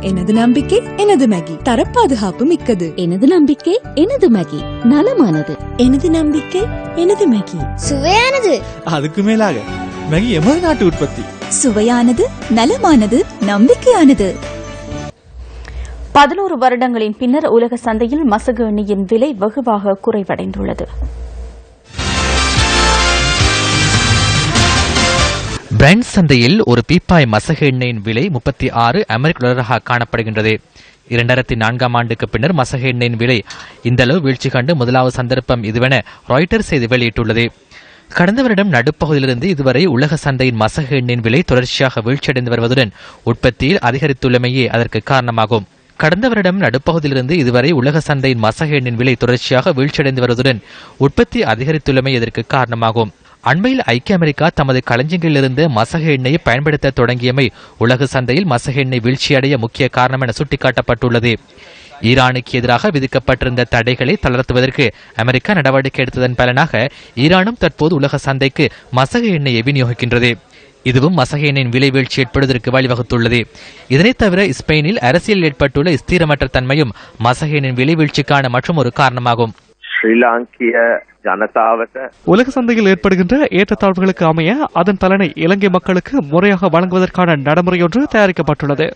எனது நம்பிக்கை எனது மேகி தரப்பாதுகாப்பு மிக்கது. எனது நம்பிக்கை எனது மேகி நலமானது. எனது நம்பிக்கை எனது மேகி சுவையானது. அதுக்கு மேலாக மேகி எமது நாட்டு உற்பத்தி. சுவையானது நலமானது நம்பிக்கையானது. பதினோரு வருடங்களின் பின்னர் உலக சந்தையில் மசகு எண்ணெயின் விலை வெகுவாக குறைவடைந்துள்ளது. பிரெண்ட் சந்தையில் ஒரு பீப்பாய் மசக எண்ணெயின் விலை முப்பத்தி ஆறு அமெரிக்க டாலராக காணப்படுகின்றது. இரண்டாயிரத்தி நான்காம் ஆண்டுக்கு பின்னர் மசக எண்ணெயின் விலை இந்த அளவு வீழ்ச்சி கண்டு முதலாவது சந்தர்ப்பம் இதுவென ராய்டர் செய்தி வெளியிட்டுள்ளது. கடந்த வருடம் நடுப்பகுதியிலிருந்து இதுவரை உலக சந்தையின் மசகு எண்ணெயின் விலை தொடர்ச்சியாக வீழ்ச்சியடைந்து வருவதுடன் உற்பத்தியில் அதிகரித்துள்ளமையே அதற்கு காரணமாகும். கடந்த வருடம் நடுப்பகுதியிலிருந்து இதுவரை உலக சந்தையின் மசக எண்ணின் விலை தொடர்ச்சியாக வீழ்ச்சியடைந்து வருவதுடன் உற்பத்தி அதிகரித்துள்ளமை இதற்கு காரணமாகும். அண்மையில் ஐக்கிய அமெரிக்கா தமது களஞ்சியங்களிலிருந்து மசக எண்ணெயை பயன்படுத்த தொடங்கியமை உலக சந்தையில் மசக எண்ணெய் வீழ்ச்சியடைய முக்கிய காரணம் என சுட்டிக்காட்டப்பட்டுள்ளது. ஈரானுக்கு எதிராக விதிக்கப்பட்டிருந்த தடைகளை தளர்த்துவதற்கு அமெரிக்கா நடவடிக்கை எடுத்ததன் பலனாக ஈரானும் தற்போது உலக சந்தைக்கு மசக எண்ணெயை விநியோகிக்கின்றது. இதுவும் மசகேனின் எண்ணெயின் விலை வீழ்ச்சி ஏற்படுவதற்கு வழிவகுத்துள்ளது. இதனைத் தவிர ஸ்பெயினில் அரசியல் ஏற்பட்டுள்ள ஸ்திரமற்ற தன்மையும் மசகு எண்ணெயின் விலை வீழ்ச்சிக்கான மற்றும் ஒரு காரணமாகும். ශ්‍රී ලාංකිය ජනතාවට உலக சந்தையில் ஏற்படுகின்ற ஏற்றத்தாழ்வுகளுக்கு அமைய அதன் பலனை இலங்கை மக்களுக்கு முறையாக வழங்குவதற்கான நடைமுறையொன்று தயாரிக்கப்பட்டுள்ளது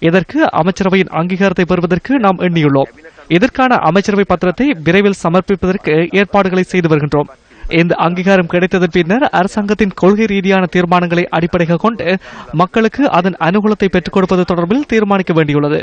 இதற்கு அமைச்சரவையின் அங்கீகாரத்தை பெறுவதற்கு நாம் எண்ணியுள்ளோம் இதற்கான அமைச்சரவை பத்திரத்தை விரைவில் சமர்ப்பிப்பதற்கு ஏற்பாடுகளை செய்து வருகின்றோம் இந்த அங்கீகாரம் கிடைத்ததன் பின்னர் அரசாங்கத்தின் கொள்கை ரீதியான தீர்மானங்களை அடிப்படையாக கொண்டு மக்களுக்கு அதன் அனுகூலத்தை பெற்றுக் கொடுப்பது தொடர்பில் தீர்மானிக்க வேண்டியுள்ளது